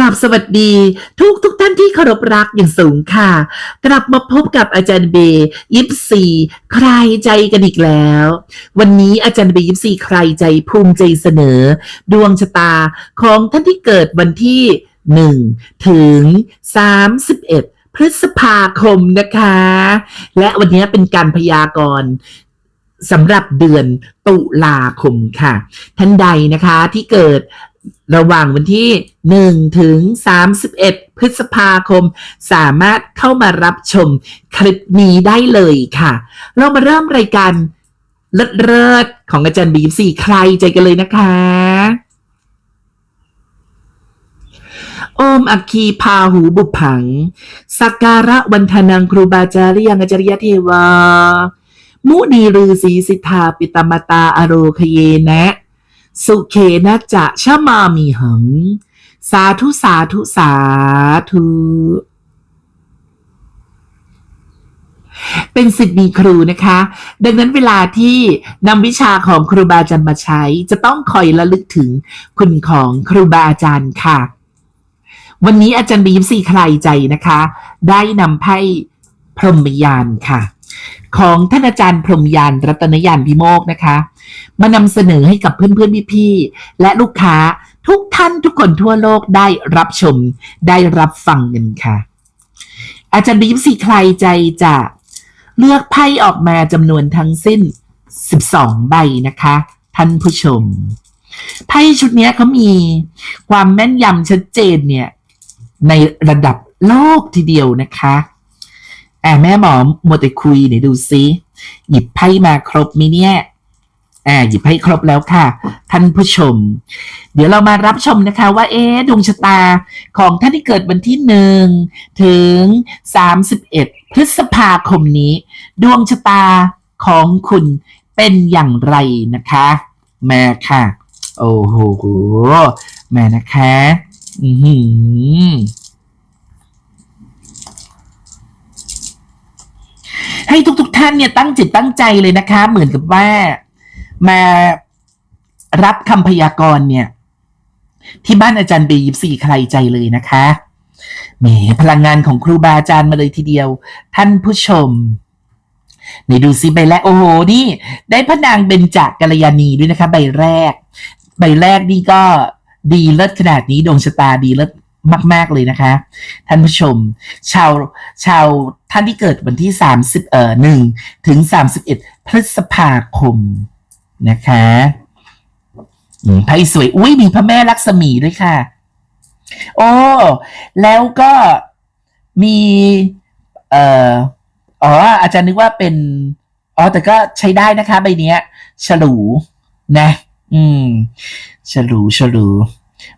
ราบสวัสดีทุกทุกท่านที่เคารพรักอย่างสูงค่ะ กลับมาพบกับอาจารย์เบย์ยิปซีใครใจกันอีกแล้ว วันนี้อาจารย์เบย์ยิปซีใครใจภูมิใจเสนอ ดวงชะตาของท่านที่เกิดวันที่1ถึง31พฤษภาคมนะคะ และวันนี้เป็นการพยากรณ์สำหรับเดือนตุลาคมค่ะ ท่านใดนะคะที่เกิด ระหว่างวันที่ 1 ถึง 31 พฤษภาคม สามารถเข้ามารับชมคลิปนี้ได้เลยค่ะ เรามาเริ่มรายการเลิศของอาจารย์บีสี่ใครใจกันเลยนะคะโอมอัคคีพาหูบุพผัง สักการะวันทนังครูบาจาริยังอาจารยเทวา มุนีฤาษีสิทธาปิตมตาอโรคเยนะ สุเคนะจะชะมามีหัง สาธุสาธุสาธุ เป็นสิทธิ์มีครูนะคะ ดังนั้นเวลาที่นำวิชาของครูบาอาจารย์มาใช้ จะต้องคอยระลึกถึงคุณของครูบาอาจารย์ค่ะ วันนี้อาจารย์บีมซีใครใจนะคะ ได้นำไพ่พรหมยานค่ะ ของท่านอาจารย์พรหมยานรัตนยานพิโมกนะคะ มานำเสนอให้กับเพื่อนๆพี่ๆและลูกค้าทุกท่านทุกคนทั่วโลกได้รับชม ได้รับฟังกันค่ะ อาจารย์บีมสีใครใจจะเลือกไพ่ออกมาจำนวนทั้งสิ้น 12 ใบนะคะ ท่านผู้ชม ไพ่ชุดนี้เขามีความแม่นยำชัดเจนเนี่ย ในระดับโลกทีเดียวนะคะแอบแม่หมอมัวแต่คุยเนี่ยวดูซิ หยิบไพ่มาครบไหมเนี่ย อ่าหยิบให้ครบแล้วค่ะ ท่านผู้ชม เดี๋ยวเรามารับชมนะคะว่าเอ๊ดวงชะตาของท่านที่เกิดวันที่หนึ่งถึง 31 พฤษภาคมนี้ ดวงชะตาของคุณเป็นอย่างไรนะคะแม่ค่ะ โอ้โหแม่นะคะ อือหือให้ทุกๆทท่านเนี่ยตั้งจิตตั้งใจเลยนะคะ เหมือนกับว่า มารับคำพยากรณ์เนี่ย ที่บ้านอาจารย์เบยิบสี่ใครใจเลยนะคะแหมพลังงานของครูบาอาจารย์มาเลยทีเดียว ท่านผู้ชมนี่ดูสิใบแรก โอ้โห นี่ ได้พระนางเบญจกัลยาณีด้วยนะคะ ใบแรก ใบแรกนี่ก็ดีเลิศขนาดนี้ดวงชะตาดีเลิศมาก ๆ เลยนะคะ ท่านผู้ชม ชาวชาวท่านที่เกิดวันที่ 30เอ่อหนึ่งถึง 31 พฤษภาคม นะคะไพ่สวย อุ้ยมีพระแม่ลักษมีด้วยค่ะ โอ้ แล้วก็มีเอ่ออ๋อ อาจารย์นึกว่าเป็น อ๋อ แต่ก็ใช้ได้นะคะ ใบเนี้ย ฉลู นะ อืม ฉลู ฉลู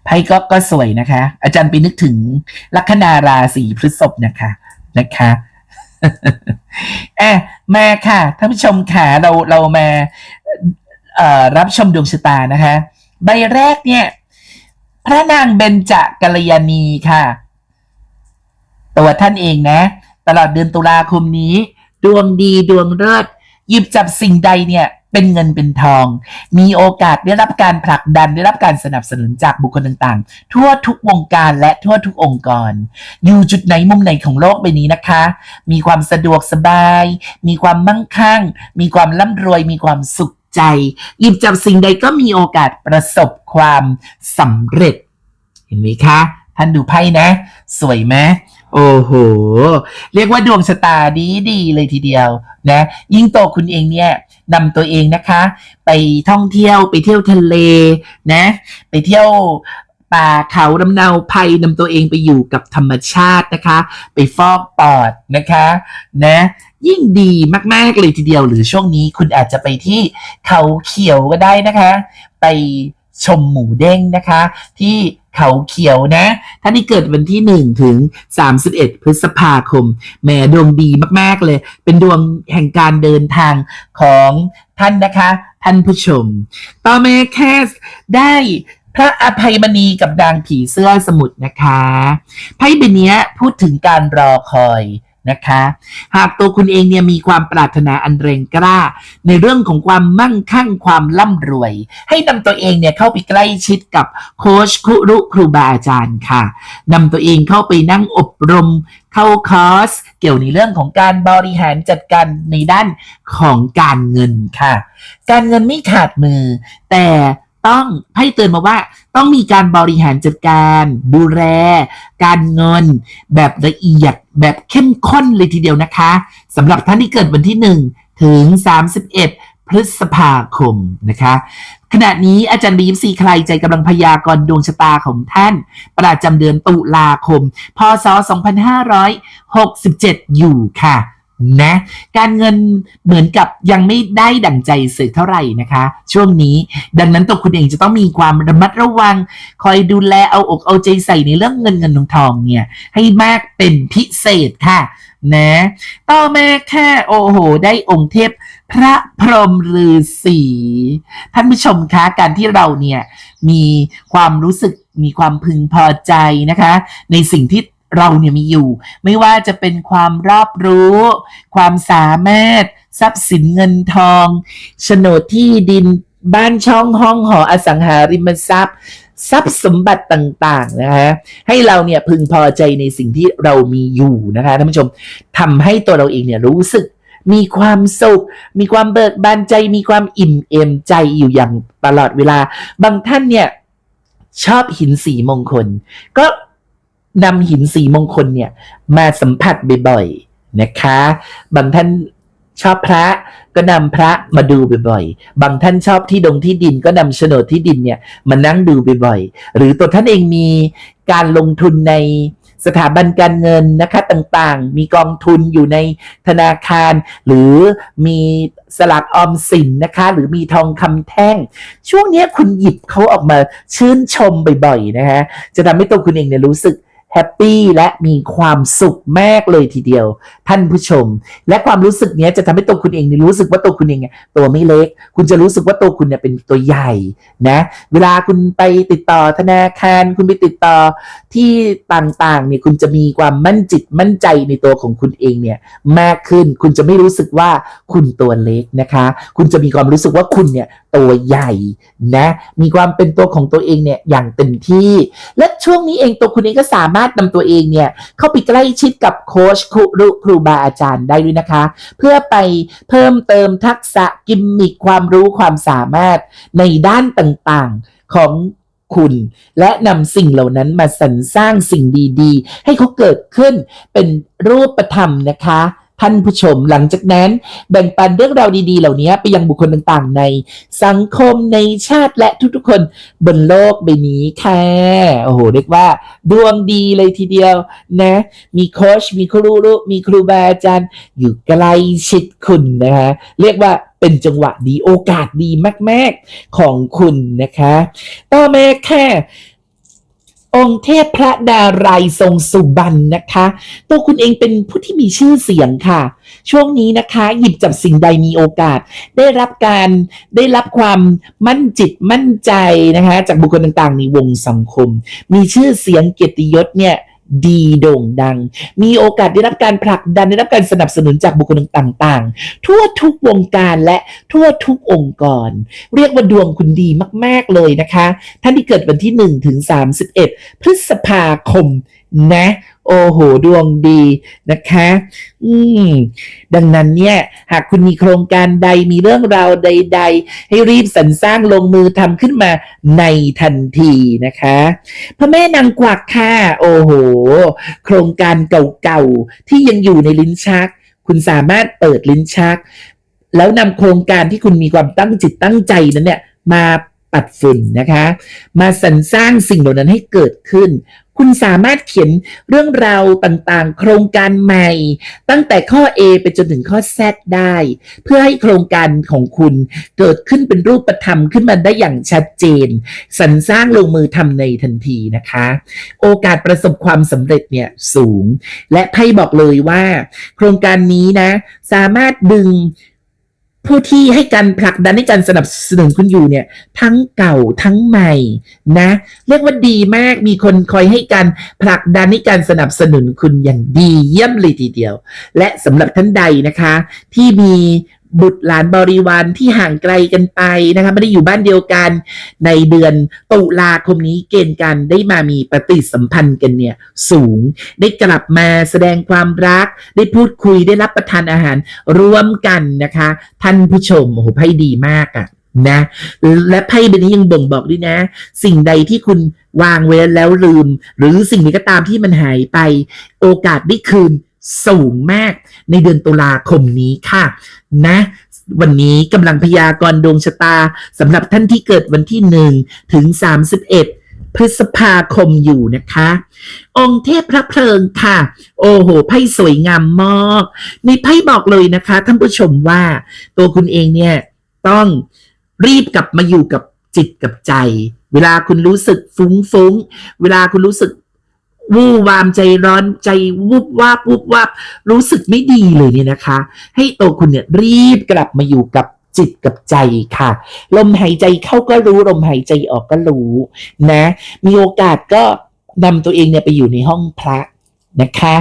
ไพ่ก็ก็สวยนะคะ อาจารย์ไปนึกถึงลัคนาราศีพฤษภนะคะ นะคะแอะมาค่ะ ท่านผู้ชมค่ะ เราเรามา รับชมดวงชะตานะคะ ใบแรกเนี่ย พระนางเบญจกัลยาณีค่ะ ตัวท่านเองนะ ตลอดเดือนตุลาคมนี้ ดวงดีดวงเลิศหยิบจับสิ่งใดเนี่ยเป็นเงินเป็นทอง มีโอกาสได้รับการผลักดันได้รับการสนับสนุนจากบุคคลต่างๆ ทั่วทุกวงการและทั่วทุกองค์กร อยู่จุดไหนมุมไหนของโลกใบนี้นะคะ มีความสะดวกสบาย มีความมั่งคั่ง มีความร่ำรวย มีความสุข ใจ หยิบจับสิ่งใดก็มีโอกาสประสบความสำเร็จ เห็นไหมคะ ท่านดูไพ่นะ สวยไหมโอ้โห เรียกว่าดวงชะตาดีดีเลยทีเดียวนะ ยิ่งโตคุณเองเนี่ยนำตัวเองนะคะ ไปท่องเที่ยวไปเที่ยวทะเลนะ ไปเที่ยวป่าเขาลำเนาภัยนำตัวเองไปอยู่กับธรรมชาตินะคะ ไปฟอกปอดนะคะ นะ ยิ่งดีมากๆเลยทีเดียว หรือช่วงนี้คุณอาจจะไปที่เขาเขียวก็ได้นะคะ ไปชมหมูเด้งนะคะ ที่เขาเขียวนะ ท่านที่เกิดวันที่ 1 ถึง 31 พฤษภาคมแหมดวงดีมาก ๆ เลย เป็นดวงแห่งการเดินทางของท่านนะคะ ท่านผู้ชม ต่อมาแค่ได้พระอภัยมณีกับดางผีเสื้อสมุทรนะคะ ไพ่ใบเนี้ยพูดถึงการรอคอย นะคะ หากตัวคุณเองเนี่ยมีความปรารถนาอันแรงกล้า ในเรื่องของความมั่งคั่งความร่ำรวย ให้นำตัวเองเนี่ยเข้าไปใกล้ชิดกับโค้ชครุครูบาอาจารย์ค่ะนำตัวเองเข้าไปนั่งอบรมเข้าคอร์สเกี่ยวในเรื่องของการบริหารจัดการในด้านของการเงินค่ะ การเงินไม่ขาดมือ แต่ ต้องให้เตือนมาว่าต้องมีการบริหารจัดการดูแลการเงิน แบบละเอียดแบบเข้มข้นเลยทีเดียวนะคะสำหรับท่านที่เกิดวันที่ 1 ถึง 31 พฤษภาคมนะคะขณะนี้อาจารย์บีมซีใครใจกำลังพยากรณ์ดวงชะตาของท่าน ประจำเดือนตุลาคม พศ 2567 อยู่ค่ะ นะ การเงินเหมือนกับยังไม่ได้ดั่งใจสึกเท่าไหร่นะคะ ช่วงนี้ดังนั้นตัวคุณเองจะต้องมีความระมัดระวัง คอยดูแลเอาอกเอาใจใส่ในเรื่องเงินเงินทองทองเนี่ย ให้มากเป็นพิเศษค่ะนะต่อมาแค่โอ้โห ได้องค์เทพพระพรหมฤาษีท่านผู้ชมคะการที่เราเนี่ยมีความรู้สึกมีความพึงพอใจนะคะ ในสิ่งที่ เราเนี่ยมีอยู่ ไม่ว่าจะเป็นความรอบรู้ ความสามารถ ทรัพย์สินเงินทองโฉนดที่ดินบ้านช่องห้องหออสังหาริมทรัพย์ ทรัพย์สมบัติต่างๆนะคะให้เราเนี่ยพึงพอใจในสิ่งที่เรามีอยู่นะคะท่านผู้ชมทำให้ตัวเราเองเนี่ยรู้สึกมีความสุข มีความเบิกบานใจ มีความอิ่มเอมใจอยู่อย่างตลอดเวลา บางท่านเนี่ยชอบหินสีมงคล ก็ นำหินสีมงคลเนี่ย มาสัมผัสบ่อยๆนะคะ บางท่านชอบพระก็นำพระมาดูบ่อยๆ บางท่านชอบที่ดงที่ดินก็นำโฉนดที่ดินเนี่ยมานั่งดูบ่อยๆ หรือตัวท่านเองมีการลงทุนในสถาบันการเงินนะคะต่างๆ มีกองทุนอยู่ในธนาคาร หรือมีสลากออมสินนะคะ หรือมีทองคำแท่ง ช่วงนี้คุณหยิบเขาออกมาชื่นชมบ่อยๆนะคะจะทำให้ตัวคุณเองเนี่ยรู้สึก แฮปปี้และมีความสุขมากเลยทีเดียว ท่านผู้ชม และความรู้สึกนี้จะทำให้ตัวคุณเองเนี่ยรู้สึกว่าตัวคุณเองเนี่ยตัวไม่เล็ก คุณจะรู้สึกว่าตัวคุณเนี่ยเป็นตัวใหญ่นะเวลาคุณไปติดต่อธนาคาร คุณไปติดต่อที่ต่างๆเนี่ยคุณจะมีความมั่นจิตมั่นใจในตัวของคุณเองเนี่ยมากขึ้นคุณจะไม่รู้สึกว่าคุณตัวเล็กนะคะ คุณจะมีความรู้สึกว่าคุณเนี่ยตัวใหญ่นะมีความเป็นตัวของตัวเองเนี่ยอย่างเต็มที่ และช่วงนี้เองตัวคุณเองก็สามารถนำตัวเองเนี่ยเข้าไปใกล้ชิดกับโค้ชครูครูบาอาจารย์ได้ด้วยนะคะ เพื่อไปเพิ่มเติมทักษะกิมมิคความรู้ความสามารถในด้านต่างๆของคุณและนำสิ่งเหล่านั้นมาสรรสร้างสิ่งดีๆ ให้เขาเกิดขึ้นเป็นรูปธรรมนะคะ ท่านผู้ชม หลังจากนั้นแบ่งปันเรื่องราวดีๆ เหล่านี้ไปยังบุคคลต่างๆ ในสังคมในชาติและทุกๆ คนบนโลกใบนี้ค่ะโอ้โหเรียกว่า ดวงดีเลยทีเดียวนะ มีโค้ชมีครูรู้มีครูบาอาจารย์ อยู่ใกล้ชิดคุณนะคะเรียกว่าเป็นจังหวะดีโอกาสดีมาก ๆ ของคุณนะคะ ต่อมาค่ะ องค์เทพพระดารายทรงสุบรรณนะคะ ตัวคุณเองเป็นผู้ที่มีชื่อเสียงค่ะ ช่วงนี้นะคะ หยิบจับสิ่งใดมีโอกาส ได้รับการได้รับความมั่นจิตมั่นใจนะคะ จากบุคคลต่างๆ ในวงสังคม มีชื่อเสียงเกียรติยศเนี่ย ดีโด่งดัง มีโอกาสได้รับการผลักดันได้รับการสนับสนุนจากบุคคลต่างๆ ทั่วทุกวงการและทั่วทุกองค์กร เรียกว่าดวงคุณดีมากๆเลยนะคะ ท่านที่เกิดวันที่ 1 ถึง 31 พฤษภาคมนะ โอ้โห ดวงดีนะคะ อืม ดังนั้นเนี่ย หากคุณมีโครงการใดมีเรื่องราวใด ๆ ให้รีบสรรสร้างลงมือทำขึ้นมาในทันทีนะคะพระแม่นางกวักค่ะ โอ้โห โครงการเก่าๆ ที่ยังอยู่ในลิ้นชัก คุณสามารถเปิดลิ้นชัก แล้วนำโครงการที่คุณมีความตั้งจิตตั้งใจนั้นเนี่ยมา ปัดฝุ่นนะคะ มาสรรสร้างสิ่งเหล่านั้นให้เกิดขึ้น คุณสามารถเขียนเรื่องราวต่างๆ โครงการใหม่ ตั้งแต่ข้อ A ไปจนถึงข้อ Z ได้ เพื่อให้โครงการของคุณเกิดขึ้นเป็นรูปธรรมขึ้นมาได้อย่างชัดเจน สรรสร้างลงมือทำในทันทีนะคะ โอกาสประสบความสำเร็จเนี่ยสูง และไพ่บอกเลยว่า โครงการนี้นะ สามารถดึง ผู้ที่ให้การผลักดันให้การสนับสนุนคุณอยู่เนี่ย ทั้งเก่าทั้งใหม่นะ เรียกว่าดีมากมีคนคอยให้การผลักดันให้การสนับสนุนคุณอย่างดีเยี่ยมเลยทีเดียว และสำหรับท่านใดนะคะ ที่มี บุตรหลานบริวารที่ห่างไกลกันไปนะคะไม่ได้อยู่บ้านเดียวกัน ในเดือนตุลาคมนี้เกณฑ์กันได้มามีปฏิสัมพันธ์กันเนี่ยสูง ได้กลับมาแสดงความรัก ได้พูดคุยได้รับประทานอาหารร่วมกันนะคะ ท่านผู้ชมโอ้โหไพ่ดีมากอะนะและไพ่ใบนี้ยังบ่งบอกด้วยนะ สิ่งใดที่คุณวางไว้แล้วลืม หรือสิ่งนี้ก็ตามที่มันหายไป โอกาสได้คืน สูงมากในเดือนตุลาคมนี้ค่ะ นะ วันนี้กำลังพยากรณ์ดวงชะตาสำหรับท่านที่เกิดวันที่1ถึง 31 พฤษภาคมอยู่นะคะ องค์เทพพระเพลิงค่ะ โอ้โหไพ่สวยงามมากในไพ่บอกเลยนะคะ ท่านผู้ชมว่าตัวคุณเองเนี่ย ต้องรีบกลับมาอยู่กับจิตกับใจ เวลาคุณรู้สึกฟุ้งฟุ้งๆเวลาคุณรู้สึก วู่วามใจร้อนใจวุบวาบวุบวาบรู้สึกไม่ดีเลยเนี่ยนะคะ ให้ตัวคุณเนี่ยรีบกลับมาอยู่กับจิตกับใจค่ะ ลมหายใจเข้าก็รู้ลมหายใจออกก็รู้นะ มีโอกาสก็นำตัวเองเนี่ยไปอยู่ในห้องพระนะคะ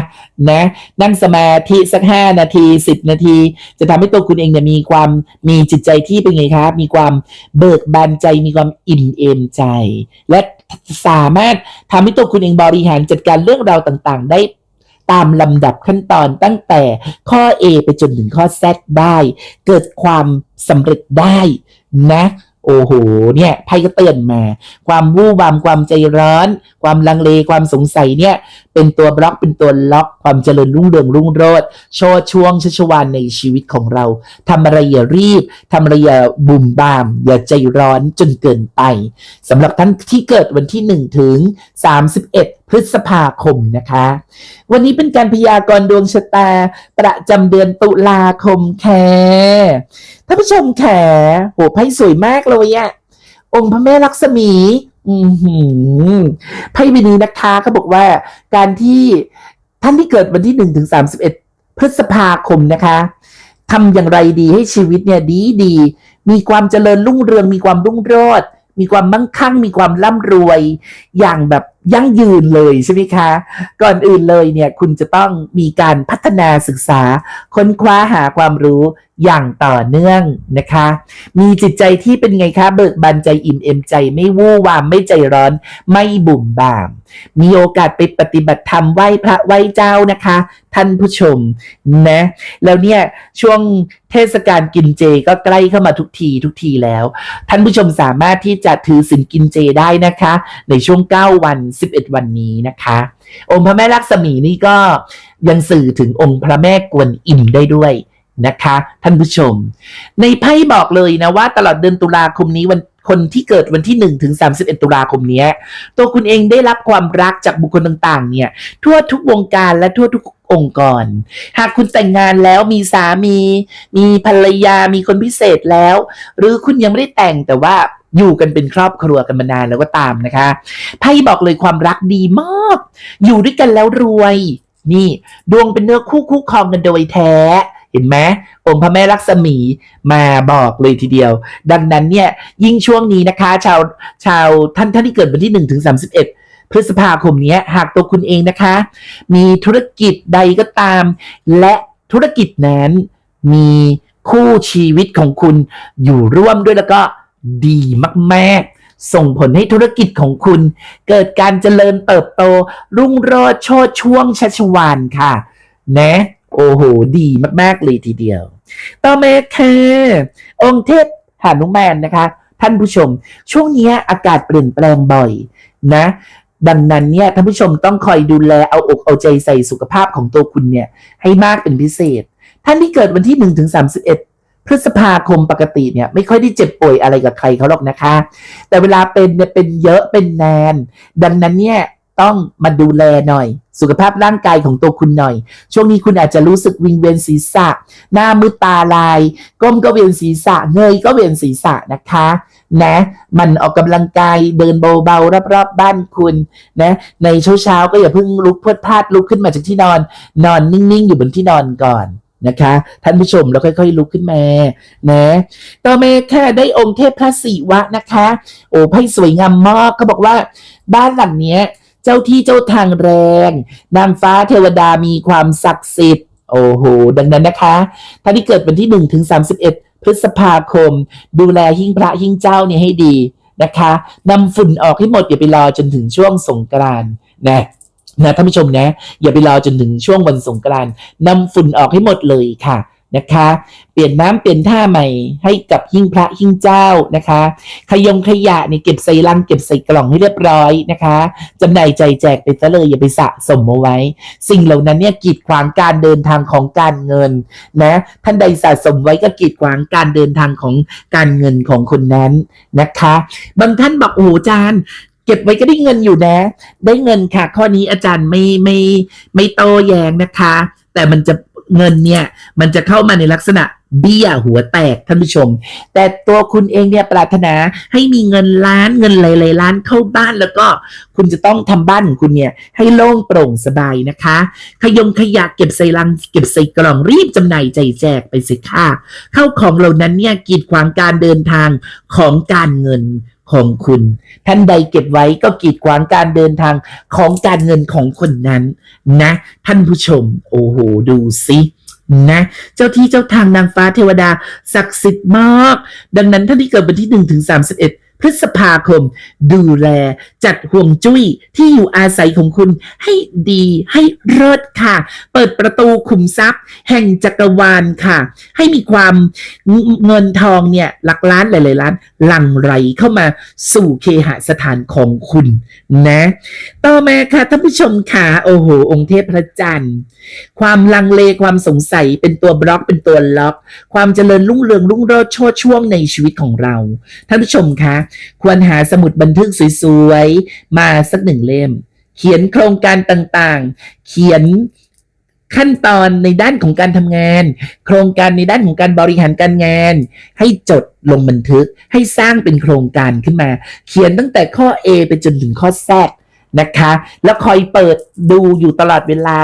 นะนั่งสมาธิสักห้านาทีสิบนาที จะทำให้ตัวคุณเองเนี่ยมีความมีจิตใจที่เป็นไงคะ มีความเบิกบานใจมีความอิ่มเอมใจ และ สามารถทำให้ตัวคุณเองบริหารจัดการเรื่องราวต่างๆ ได้ตามลำดับขั้นตอนตั้งแต่ข้อ A ไปจนถึงข้อ Z ได้ เกิดความสำเร็จได้นะ โอ้โหเนี่ยไพ่ก็เตือนมา ความวู่วามความใจร้อน ความลังเลความสงสัยเนี่ย เป็นตัวบล็อกเป็นตัวล็อกความเจริญรุ่งเรืองรุ่งโรจน์โชดช่วงชัชวานในชีวิตของเราทำอะไรอย่ารีบทำอะไรอย่าบุ่มบาม อย่าใจร้อนจนเกินไปสำหรับท่านที่เกิดวันที่ 1 ถึง 31 พฤษภาคมนะคะ วันนี้เป็นการพยากรณ์ดวงชะตา ประจำเดือนตุลาคมแคท่านผู้ชมแขโหไพ่สวยมากเลยอะองค์พระแม่ลักษมี อือหือไพ่ใบนี้นะคะเขาบอกว่า การที่ท่านที่เกิดวันที่หนึ่งถึงสามสิบเอ็ดพฤษภาคมนะคะทำอย่างไรดีให้ชีวิตเนี่ยดีดี มีความเจริญรุ่งเรือง มีความรุ่งโรจน์มีความมั่งคั่ง มีความร่ำรวย อย่างแบบ ยั่งยืนเลยใช่ไหมคะ ก่อนอื่นเลยเนี่ยคุณจะต้องมีการพัฒนาศึกษา ค้นคว้าหาความรู้ อย่างต่อเนื่องนะคะ มีจิตใจที่เป็นไงคะ เบิกบานใจอิ่มเอมใจไม่วู่วามไม่ใจร้อน ไม่บุ่มบาม มีโอกาสไปปฏิบัติธรรมไหว้พระไหว้เจ้านะคะ ท่านผู้ชมนะ แล้วเนี่ยช่วงเทศกาลกินเจก็ใกล้เข้ามาทุกทีทุกทีแล้ว ท่านผู้ชมสามารถที่จะถือศีลกินเจได้นะคะ ในช่วง 9 วัน 11 วันนี้นะคะ องค์พระแม่ลักษมีนี่ก็ยังสื่อถึงองค์พระแม่กวนอิมได้ด้วย นะคะ ท่านผู้ชม ในไพ่บอกเลยนะว่าตลอดเดือนตุลาคมนี้วันคนที่เกิดวันที่1ถึง31 ตุลาคมนี้ตัวคุณเองได้รับความรักจากบุคคลต่างๆ เนี่ย ทั่วทุกวงการและทั่วทุกองค์กร หากคุณแต่งงานแล้วมีสามี มีภรรยามีคนพิเศษแล้ว หรือคุณยังไม่ได้แต่งแต่ว่าอยู่กันเป็นครอบครัวกันมานานแล้วก็ตามนะคะไพ่บอกเลยความรักดีมาก อยู่ด้วยกันแล้วรวย นี่ ดวงเป็นเนื้อคู่คู่ครองกันโดยแท้ เห็นไหมองค์พระแม่ลักษมีมาบอกเลยทีเดียว ดังนั้นเนี่ยยิ่งช่วงนี้นะคะ ชาวชาวท่านท่านที่เกิดวันที่1ถึง31 พฤษภาคมนี้หากตัวคุณเองนะคะ มีธุรกิจใดก็ตาม และธุรกิจนั้นมีคู่ชีวิตของคุณอยู่ร่วมด้วยแล้วก็ดีมากๆส่งผลให้ธุรกิจของคุณ เกิดการเจริญเติบโต รุ่งโรจน์โชดช่วงชัชวานค่ะ นะ โอ้โห ดีมาก ๆ เลยทีเดียว ต่อมาค่ะองค์เทพหานุมานนะคะ ท่านผู้ชม ช่วงนี้อากาศเปลี่ยนแปลงบ่อยนะ ดังนั้นเนี่ยท่านผู้ชมต้องคอยดูแลเอาอกเอาใจใส่สุขภาพของตัวคุณเนี่ยให้มากเป็นพิเศษ ท่านที่เกิดวันที่1ถึง31พฤษภาคมปกติเนี่ยไม่ค่อยได้เจ็บป่วยอะไรกับใครเขาหรอกนะคะ แต่เวลาเป็นเนี่ยเป็นเยอะเป็นแนน ดังนั้นเนี่ย ต้องมาดูแลหน่อย สุขภาพร่างกายของตัวคุณหน่อย ช่วงนี้คุณอาจจะรู้สึกวิงเวียนศีรษะ หน้ามืดตาลาย ก้มก็เวียนศีรษะ เงยก็เวียนศีรษะนะคะ นะ มันออกกำลังกายเดินเบาๆรอบๆบบ้านคุณนะ ในเช้าๆก็อย่าเพิ่งลุกพวดพลาดลุกขึ้นมาจากที่นอน นอนนิ่งๆอยู่บนที่นอนก่อนนะคะ ท่านผู้ชมแล้วค่อยๆลุกขึ้นมานะต่อมาค่ะได้องค์เทพพระศิวะนะคะ โอ้ไพ่สวยงามมากเขาบอกว่าบ้านหลังเนี้ย เจ้าที่เจ้าทางแรง นางฟ้าเทวดามีความศักดิ์สิทธิ์ โอ้โห ดังนั้นนะคะ ท่านที่เกิดวันที่1ถึง31 พฤษภาคม ดูแลหิ้งพระหิ้งเจ้าเนี่ยให้ดีนะคะนำฝุ่นออกให้หมดอย่าไปรอจนถึงช่วงสงกรานต์นะนะท่านผู้ชมนะ อย่าไปรอจนถึงช่วงวันสงกรานต์นำฝุ่นออกให้หมดเลยค่ะ นะคะ เปลี่ยนน้ำเปลี่ยนท่าใหม่ให้กับหิ้งพระหิ้งเจ้านะคะ ขยงขยะเนี่ยเก็บใส่ลังเก็บใส่กล่องให้เรียบร้อยนะคะจำหน่ายใจแจกไปซะเลยอย่าไปสะสมเอาไว้ สิ่งเหล่านั้นเนี่ยกีดขวางการเดินทางของการเงินนะท่านใดสะสมไว้ก็กีดขวางการเดินทางของการเงินของคนนั้นนะคะ บางท่านบอกโอ้อาจารย์เก็บไว้ก็ได้เงินอยู่นะ ได้เงินค่ะ ข้อนี้อาจารย์ไม่ไม่ไม่โตแย้งนะคะ แต่มันจะ เงินเนี่ย มันจะเข้ามาในลักษณะเบี้ยหัวแตกท่านผู้ชม แต่ตัวคุณเองเนี่ยปรารถนาให้มีเงินล้านเงินหลายๆล้านเข้าบ้านแล้วก็คุณจะต้องทำบ้านของคุณเนี่ยให้โล่งโปร่งสบายนะคะ ขยงขยะเก็บใส่ลัง เก็บใส่กล่องรีบจำหน่ายใจแจกไปสิค่ะเข้าของเหล่านั้นเนี่ยกีดขวางการเดินทางของการเงิน ของคุณ ท่านใดเก็บไว้ก็กีดขวางการเดินทางของการเงินของคนนั้นนะ ท่านผู้ชม โอ้โห ดูสินะเจ้าที่เจ้าทางนางฟ้าเทวดาศักดิ์สิทธิ์มาก ดังนั้นท่านที่เกิดวันที่1ถึง31 พฤษภาคม ดูแลจัดห่วงจุ้ยที่อยู่อาศัยของคุณให้ดีให้เลิศค่ะ เปิดประตูขุมทรัพย์ แห่งจักรวาลค่ะ ให้มีความเงินทองเนี่ยหลักล้านหลายๆล้านหลั่งไหลเข้ามาสู่เคหสถานของคุณนะ ต่อมาค่ะท่านผู้ชมค่ะโอ้โห องค์เทพพระจันทร์ ความลังเลความสงสัยเป็นตัวบล็อกเป็นตัวล็อก ความเจริญรุ่งเรืองรุ่งโรจน์โชดช่วงในชีวิตของเรา ท่านผู้ชมคะควรหาสมุดบันทึกสวยๆ มาสักหนึ่งเล่ม เขียนโครงการต่างๆ เขียนขั้นตอนในด้านของการทำงาน โครงการในด้านของการบริหารการงาน ให้จดลงบันทึกให้สร้างเป็นโครงการขึ้นมา เขียนตั้งแต่ข้อ A ไปจนถึงข้อ Z นะคะ แล้วคอยเปิดดูอยู่ตลอดเวลา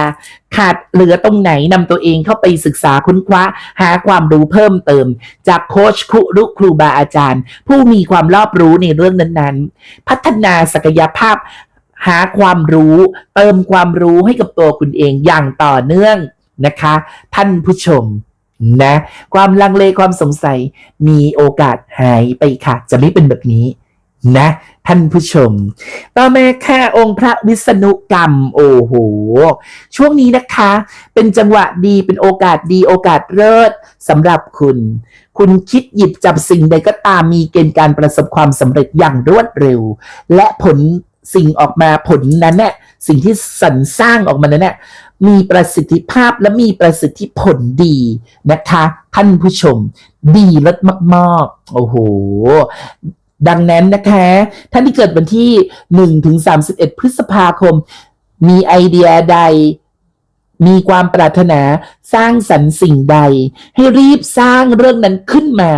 ขาดเหลือตรงไหนนำตัวเองเข้าไปศึกษาค้นคว้า หาความรู้เพิ่มเติม จากโค้ชครูรุครูบาอาจารย์ ผู้มีความรอบรู้ในเรื่องนั้นๆ พัฒนาศักยภาพ หาความรู้ เติมความรู้ให้กับตัวคุณเองอย่างต่อเนื่องนะคะ ท่านผู้ชมนะ ความลังเลความสงสัยมีโอกาสหายไปค่ะ จะไม่เป็นแบบนี้ นะ ท่านผู้ชม ต่อมาค่ะองค์พระวิษณุกรรม โอ้โห ช่วงนี้นะคะ เป็นจังหวะดีเป็นโอกาสดีโอกาสเลิศสำหรับคุณ คุณคิดหยิบจับสิ่งใดก็ตามมีเกณฑ์การประสบความสำเร็จอย่างรวดเร็ว และผลสิ่งออกมาผลนั้นเนี่ยสิ่งที่สรรสร้างออกมานั้นเนี่ยมีประสิทธิภาพและมีประสิทธิผลดีนะคะ ท่านผู้ชม ดีเลิศมากๆ โอ้โห ดังนั้นนะคะ ท่านที่เกิดวันที่1ถึง31 พฤษภาคม มีไอเดียใด มีความปรารถนาสร้างสรรค์สิ่งใด ให้รีบสร้างเรื่องนั้นขึ้นมา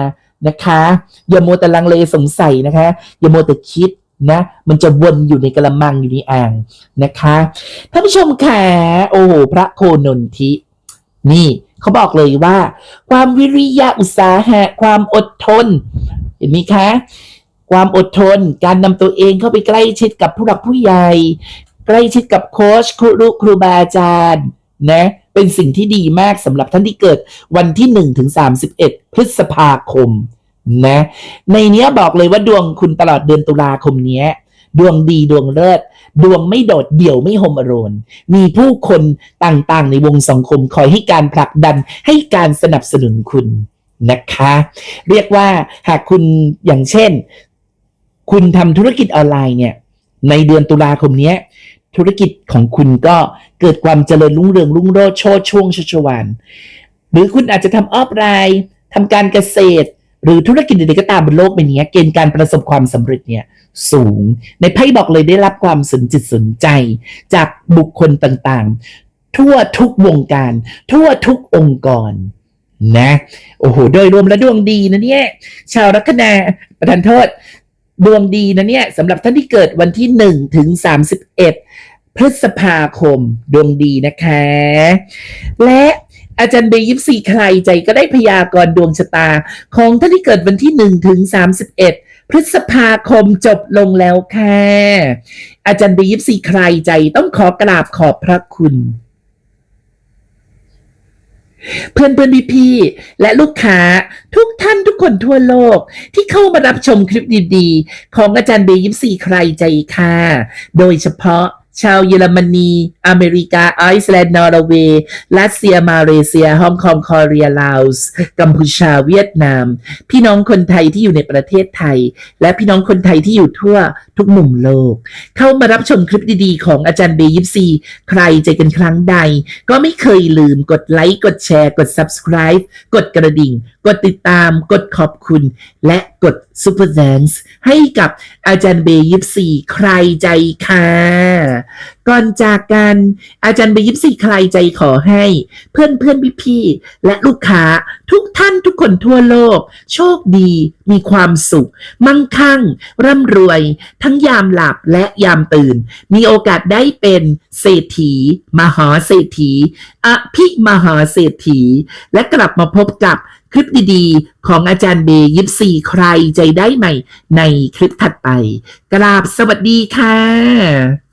นะคะ อย่าโมแต่ลังเลสงสัยนะคะ อย่าโมแต่คิดนะ มันจะวนอยู่ในกระมังอยู่ในอ่างนะคะท่านผู้ชมค่ะโอ้โหพระโคนนทิ นี่เขาบอกเลยว่า ความวิริยะอุตสาหะ ความอดทน เห็นไหมคะ ความอดทน การนำตัวเองเข้าไปใกล้ชิดกับผู้หลักผู้ใหญ่ ใกล้ชิดกับโค้ชครูครูบาอาจารย์นะเป็นสิ่งที่ดีมากสำหรับท่านที่เกิดวันที่ 1 ถึง 31 พฤษภาคมนะในเนี้ยบอกเลยว่าดวงคุณตลอดเดือนตุลาคมเนี้ยดวงดีดวงเลิศ ดวงไม่โดดเดี่ยวไม่โฮมอโรน มีผู้คนต่างๆ ในวงสังคมคอยให้การผลักดันให้การสนับสนุนคุณนะคะ เรียกว่าหากคุณอย่างเช่น คุณทำธุรกิจออนไลน์เนี่ย ในเดือนตุลาคมนี้ธุรกิจของคุณก็เกิดความเจริญรุ่งเรืองรุ่งโรจน์โชดช่วงชัชวานหรือคุณอาจจะทำออฟไลน์ทำการเกษตร หรือธุรกิจใดๆก็ตามบนโลกใบนี้เกณฑ์การประสบความสำเร็จเนี่ยสูง ในไพ่บอกเลยได้รับความสนจิตสนใจจากบุคคลต่างๆ ทั่วทุกวงการ ทั่วทุกองค์กรนะ โอ้โห โดยรวมแล้วดวงดีนะเนี่ย ชาวลัคนาประทานโทษ ดวงดีนะเนี่ยสำหรับท่านที่เกิดวันที่1ถึง31พฤษภาคมดวงดีนะคะ และอาจารย์เบย์ยิปซีใครใจก็ได้พยากรณ์ดวงชะตา ของท่านที่เกิดวันที่หนึ่งถึงสามสิบเอ็ดพฤษภาคมจบลงแล้วค่ะ อาจารย์เบยิปซีใครใจต้องขอกราบขอบพระคุณ เพื่อนเพื่อนพี่พี่ๆและลูกค้าทุกท่านทุกคนทั่วโลกที่เข้ามารับชมคลิปดีๆ ของอาจารย์เบย์ยิมซีใครใจค่ะ โดยเฉพาะ ชาวเยอรมนี อเมริกา ไอซ์แลนด์ นอร์เวย์ รัสเซีย มาเลเซีย ฮ่องกง คอเรีย ลาวส์ กัมพูชา เวียดนาม พี่น้องคนไทยที่อยู่ในประเทศไทย และพี่น้องคนไทยที่อยู่ทั่วทุกมุมโลก เข้ามารับชมคลิปดีๆ ของอาจารย์เบย์ยิปซี ใครใจกันครั้งใด ก็ไม่เคยลืมกดไลค์ กดแชร์ กด subscribe กดกระดิ่ง กดติดตาม กดขอบคุณ และกด super dance ให้กับอาจารย์เบย์ยิปซี ใครใจค่ะ ก่อนจากกันอาจารย์เบยิปซีใครใจขอให้ เพื่อนเพื่อนพี่พี่และลูกค้าทุกท่านทุกคนทั่วโลก โชคดี มีความสุข มั่งคั่ง ร่ำรวย ทั้งยามหลับและยามตื่น มีโอกาสได้เป็นเศรษฐี มหาเศรษฐีอภิมหาเศรษฐี และกลับมาพบกับคลิปดีๆ ของอาจารย์เบย์ยิปซีใครใจได้ใหม่ในคลิปถัดไป กราบสวัสดีค่ะ